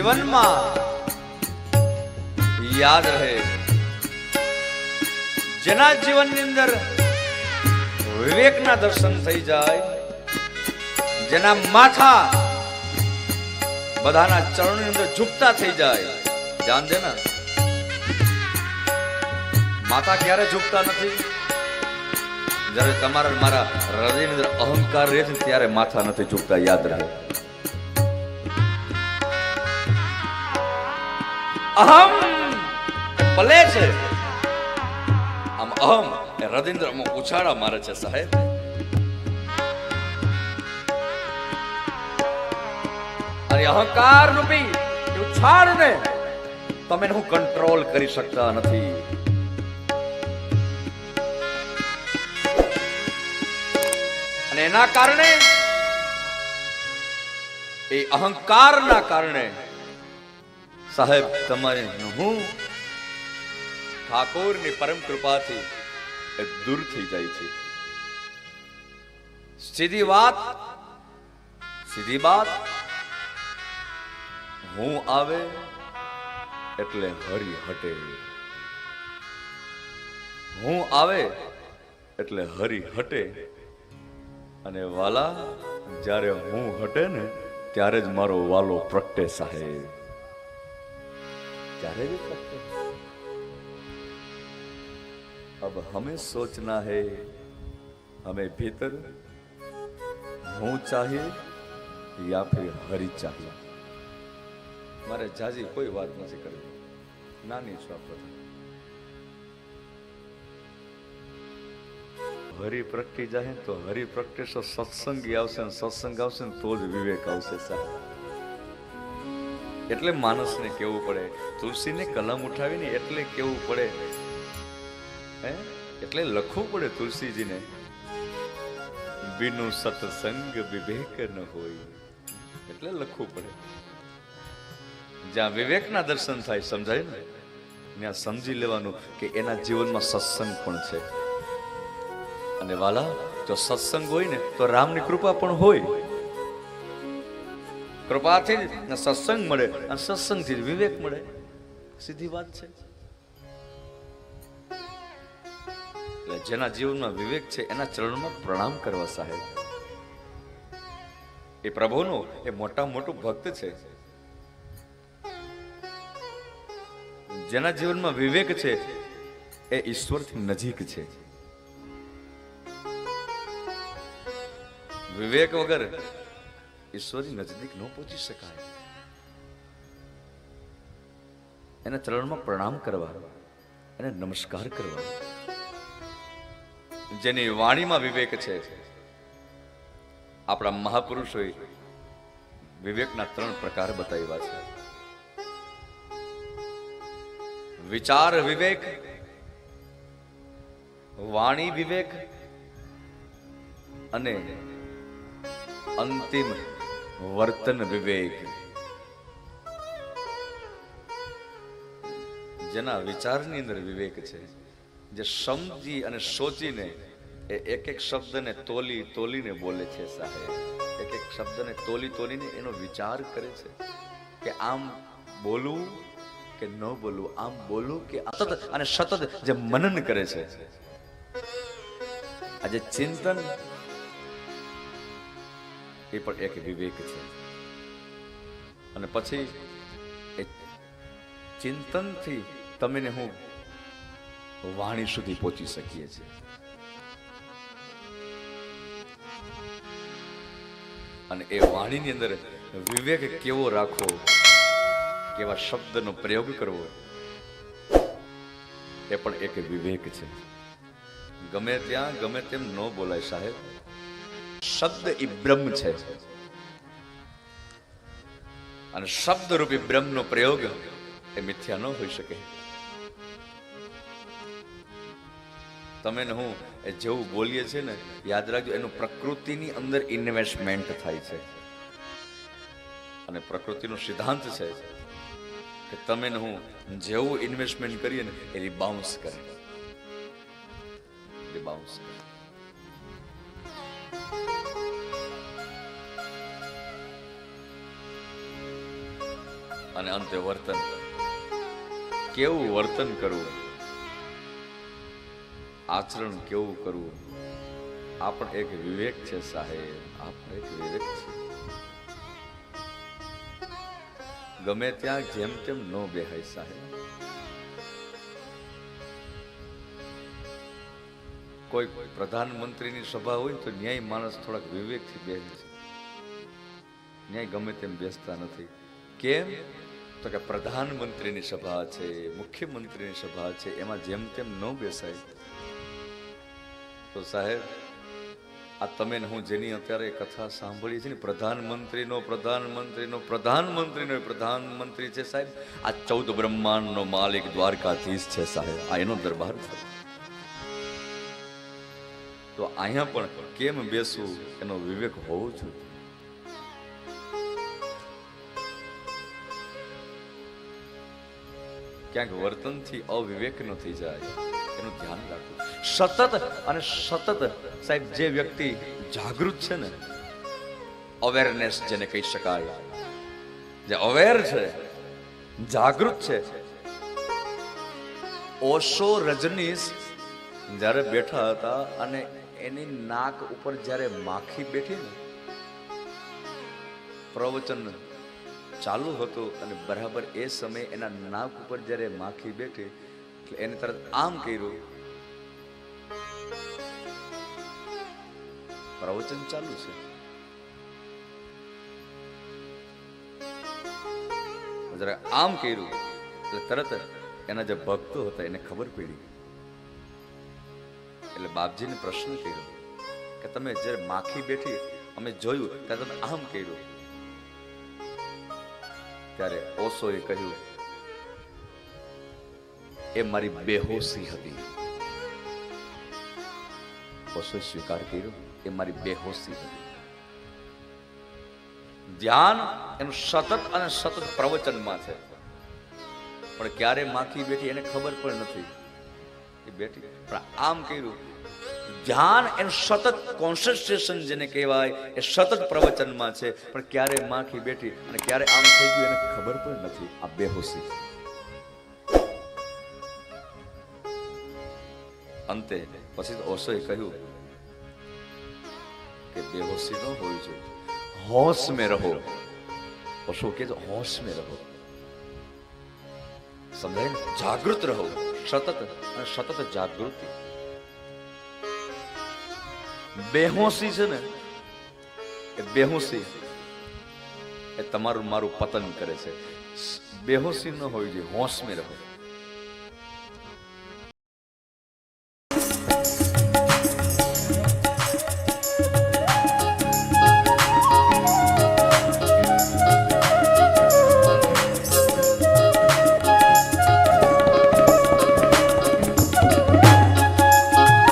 જીવનમાં યાદ રહે. જેના જીવનની અંદર વિવેકના દર્શન થઈ જાય, જેના માથા બધાના ચરણની અંદર ઝૂકતા થઈ જાય. ધ્યાન દે ને. માથા ક્યારે ઝૂકતા નથી? જ્યારે તમારા મારા હૃદયની અંદર અહંકાર રહે છે ત્યારે માથા નથી ઝૂકતા, યાદ રહે. અહમ. ભલે છે. આમ અહમ એ હૃદય ઉછાળા મારે છે, સાહેબ. અને અહંકાર રૂપી ઉછાળને તમે હું કંટ્રોલ કરી શકતા નથી. અને એના કારણે, એ અહંકારના કારણે સાહેબ, તમારે હું ઠાકોરની પરમ કૃપાથી એ દૂર થઈ જાય છે. સીધી વાત સીધી વાત. હું આવે એટલે હરી હટે. હું આવે એટલે હરી હટે. અને વાલા, જ્યારે હું હટે ને, ત્યારે જ મારો વાલો પ્રગટે સાહેબ. ત્યારે જ પ્રગટે अब हमें सोचना है हमें भीतर હું चाहिए या फिर હરી चाहिए મારે જાજી કોઈ વાત નથી કરવી નાની છું આપણે હરી પ્રગટી જાય તો હરી પ્રગટે તો સત્સંગી આવશે ને સત્સંગ આવશે ને તો જ વિવેક આવશે સાહેબ એટલે માણસને કેવું પડે? તુલસીને કલમ ઉઠાવીને એટલે કેવું પડે? હે? એટલે લખવું પડે તુલસીજીને. બિનુ સત્સંગ વિવેક ન હોય. એટલે લખવું પડે. જ્યાં વિવેકના દર્શન થાય, સમજાય ને? ત્યાં સમજી લેવાનું કે એના જીવનમાં સત્સંગ પણ છે. અને વાલા, જો સત્સંગ હોય ને, તો રામની કૃપા પણ હોય. કૃપાથી જ સત્સંગ મળે અને સત્સંગથી જ વિવેક મળે. સીધી વાત છે. જેના જીવનમાં વિવેક છે, એના ચરણમાં પ્રણામ કરવા સાહેબ. એ પ્રભુનો, એ મોટા મોટું ભક્ત છે. જેના જીવનમાં વિવેક છે, એ ઈશ્વરથી નજીક છે. વિવેક વગર ઈશ્વરની નજીક ન પહોંચી શકાય. એના ચરણમાં પ્રણામ કરવા અને નમસ્કાર કરવા. જેની વાણીમાં વિવેક છે, આપણા મહાપુરુષોએ વિવેકના ત્રણ પ્રકાર બતાવ્યા છે. વિચાર વિવેક, વાણી વિવેક અને અંતિમ વર્તન વિવેક. જેના વિચારની અંદર વિવેક છે. જે સમજી અને સોચીને એ એક એક શબ્દને તોલી તોલીને બોલે છે સાહેબ. એક એક શબ્દને તોલી તોલીને એનો વિચાર કરે છે કે આમ બોલવું કે ન બોલવું, આમ બોલવું કે સતત અને સતત જે મનન કરે છે. આજે ચિંતન એ પણ એક વિવેક છે. અને પછી એ ચિંતનથી તમે હું વાણી સુધી પહોંચી શકીએ છીએ. અને એ વાણીની અંદર વિવેક કેવો રાખવો, કેવા શબ્દનો પ્રયોગ કરવો, એ પણ એક વિવેક છે. ગમે ત્યાં, ગમે તેમ ન બોલાય સાહેબ. શબ્દ એ બ્રહ્મ છે. અને શબ્દ રૂપી બ્રહ્મનો પ્રયોગ એ મિથ્યા ન હોઈ શકે. તમે ને હું એ જેવું બોલીએ છીએ ને, યાદ રાખજો, એનું પ્રકૃતિની અંદર ઇન્વેસ્ટમેન્ટ થાય છે. અને પ્રકૃતિનો સિદ્ધાંત છે કે તમે ને હું જેવું ઇન્વેસ્ટમેન્ટ કરીએ ને એ રિબાઉન્સ કરે રિબાઉન્સ કરે અને અંતે વર્તન કેવું વર્તન કરવું? આચરણ કેવું કરવું? આ પણ એક વિવેક છે સાહેબ આ પણ એક વિવેક છે. ગમે ત્યાં જેમ તેમ ન બેહાય સાહેબ. કોઈ પ્રધાનમંત્રીની સભા હોય તો ન્યાય માણસ થોડાક વિવેકથી બેસે છે. ન્યાય ગમે તેમ બેસતા નથી. કેમ? તો કે પ્રધાનમંત્રીની સભા છે, મુખ્યમંત્રીની સભા છે, એમાં જેમ તેમ ન બેસાય. તો સાહેબ, આ તમે હું જેની અત્યારે કથા સાંભળી છે ને, પ્રધાનમંત્રીનો પ્રધાનમંત્રીનો પ્રધાનમંત્રીનો પ્રધાનમંત્રી છે સાહેબ. આ ચૌદ બ્રહ્માંડનો માલિક દ્વારકાધીશ છે સાહેબ. આ એનો દરબાર છે. તો અહીંયા પણ કેમ બેસવું એનો વિવેક હોવો જોઈએ? ક્યાંક વર્તનથી અવિવેક ન થઈ જાય, એનું ધ્યાન રાખવું. સતત અને સતત સાહેબ, જે વ્યક્તિ જાગૃત છે ને અવેરનેસ જેને કહી શકાય, જે અવેર છે, જાગૃત છે, ઓશો રજનીશ જ્યારે બેઠા હતા અને એની નાક ઉપર જ્યારે માખી બેઠી ને, પ્રવચન ચાલુ હતું અને બરાબર એ સમયે એના નાક ઉપર જ્યારે માખી બેઠી, એટલે એને તરત આમ કર્યું. પ્રવચન ચાલુ છે. જરા આમ કર્યું, એટલે તરત એના જે ભક્તો હતા એને ખબર પડી. એટલે બાપજીને પ્રશ્ન કર્યો કે તમે જ્યારે માખી બેઠી અમે જોયું, ત્યારે તમે આમ કર્યું. ત્યારે ઓશોએ કહ્યું એ મારી બેહોશી હતી. ઓશોએ સ્વીકાર કર્યો એ મારી બેહોશી હતી. ધ્યાન એનું સતત અને સતત પ્રવચનમાં છે. પણ ક્યારે માખી બેઠી એને ખબર પણ નથી. એ બેઠી પણ આમ કર્યું ધ્યાન એનું સતત કોન્સન્ટ્રેશન જેને કહેવાય, એ સતત પ્રવચનમાં છે. પણ ક્યારે માખી બેઠી અને ક્યારે આમ થઈ ગયું એને ખબર પણ નથી. આ બેહોશી. અંતે પછી ઓશોએ કહ્યું કે બેહોશી ન હોવી જોઈએ. હોશ में રહો. ઓશો કે હોશ में રહો. સમજાય જાગૃત રહો. સતત અને સતત જાગૃતિ. બેહોશી છે ને, એ બેહોશી એ તમારું મારું પતન કરે છે. બેહોશી ન હોવી જોઈએ હોશ મેં રહો